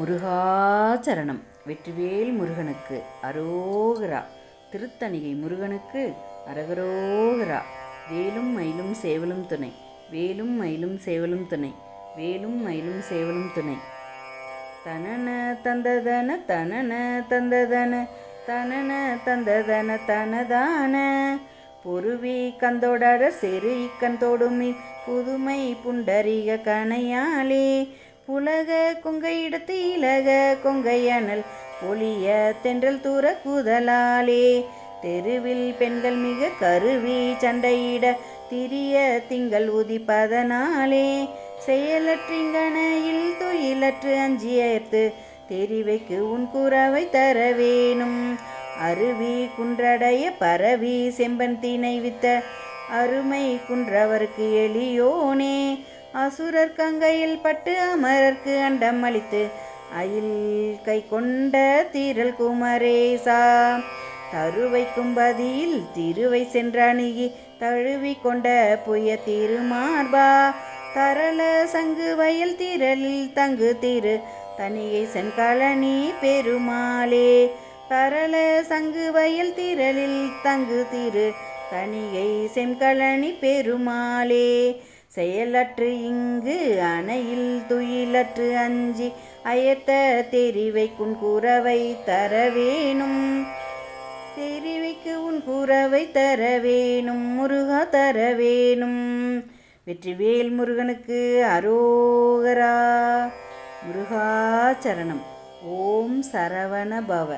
முருகாச்சரணம். வெற்றிவேல் முருகனுக்கு அரோகரா. திருத்தணிகை முருகனுக்கு அரகரோகரா. வேலும் மயிலும் சேவலும் துணை. வேலும் மயிலும் சேவலும் துணை. வேலும் மயிலும் சேவலும் துணை. தனன தந்ததன தனன தந்ததன தனன தந்ததன தனதான. பொருவி கந்தோடர செரு இக்கந்தோடுமி புதுமை புண்டரிக உலக கொங்கை கொங்கையிடத்து இலக கொங்கையனல் ஒளிய தென்றல் தூர குதலாலே. தெருவில் பெண்கள் மிக கருவி சண்டையிட திரிய திங்கள் உதிப்பதனாலே. செயலற்றிங்கனையில் துயிலற்று அஞ்சியத்து தெரிவைக்கு உன் குறவை தர வேணும் அருவி குன்றடைய பரவி செம்பன் தீனை வித்த அருமை குன்றவர்க்கு எளியோனே. அசுரர் கங்கையில் பட்டு அமரர்க்கு அண்டம் அளித்து அயில் கை கொண்ட தீரல் குமரேசா. தருவைக்கும் பதியில் திருவை சென்றணுகி தழுவி கொண்ட புய திருமார்பா. தரள சங்கு வயல் திரளில் தங்கு திரு தனியை சென்கழனி பெருமாளே. தரள சங்கு வயல் திரளில் தங்கு திரு தனியை செம்கழனி பெருமாளே. செயலற்று இங்கு அணையில் துயிலற்று அஞ்சி அயத்த தெரிவைக்கும் குறவை தர வேணும் தெரிவிக்கு உன் குறவை தர வேணும் முருகா தர வேணும் வெற்றிவேல் முருகனுக்கு அரோகரா. முருகாச்சரணம் ஓம் சரவண பவ